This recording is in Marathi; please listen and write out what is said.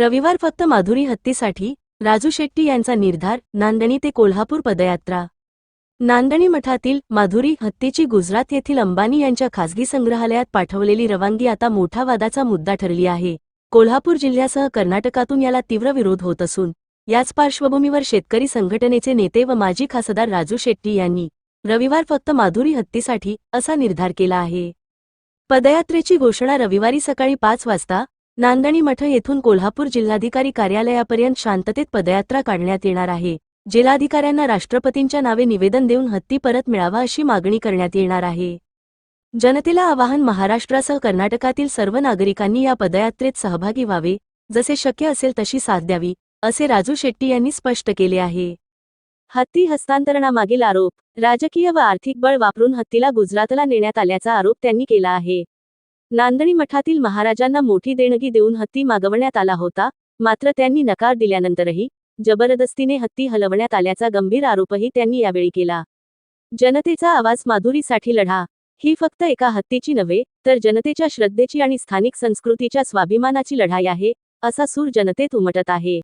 रविवार फक्त माधुरी हत्तीसाठी राजू शेट्टी यांचा निर्धार नांदणी ते कोल्हापूर पदयात्रा. नांदणी मठातील माधुरी हत्तीची गुजरात येथील अंबानी यांच्या खासगी संग्रहालयात पाठवलेली रवानगी आता मोठा वादाचा मुद्दा ठरली आहे. कोल्हापूर जिल्ह्यासह कर्नाटकातून याला तीव्र विरोध होत असून याच पार्श्वभूमीवर शेतकरी संघटनेचे नेते व माजी खासदार राजू शेट्टी यांनी रविवार फक्त माधुरी हत्तीसाठी असा निर्धार केला आहे. पदयात्रेची घोषणा रविवारी सकाळी पाच वाजता नांदणी मठ येथून कोल्हापूर जिल्हाधिकारी कार्यालयापर्यंत शांततेत पदयात्रा काढण्यात येणार आहे. जिल्हाधिकाऱ्यांना राष्ट्रपतींच्या नावे निवेदन देऊन हत्ती परत मिळावा अशी मागणी करण्यात येणार आहे. जनतेला आवाहन महाराष्ट्रासह कर्नाटकातील सर्व नागरिकांनी या पदयात्रेत सहभागी व्हावे जसे शक्य असेल तशी साथ द्यावी असे राजू शेट्टी यांनी स्पष्ट केले आहे. हत्ती हस्तांतरणामागील आरोप राजकीय व आर्थिक बळ वापरून हत्तीला गुजरातला नेण्यात आल्याचा आरोप त्यांनी केला आहे. नांदणी मठातील महाराजांना मोठी देणगी देऊन हत्ती मागवण्यात आला होता मात्र त्यांनी नकार दिल्यानंतरही जबरदस्तीने हत्ती हलवण्यात आल्याचा गंभीर आरोपही त्यांनी यावेळी केला. जनतेचा आवाज माधुरीसाठी लढा ही फक्त एका हत्तीची नव्हे तर जनतेच्या श्रद्धेची आणि स्थानिक संस्कृतीच्या स्वाभिमानाची लढाई आहे असा सूर जनतेत उमटत आहे.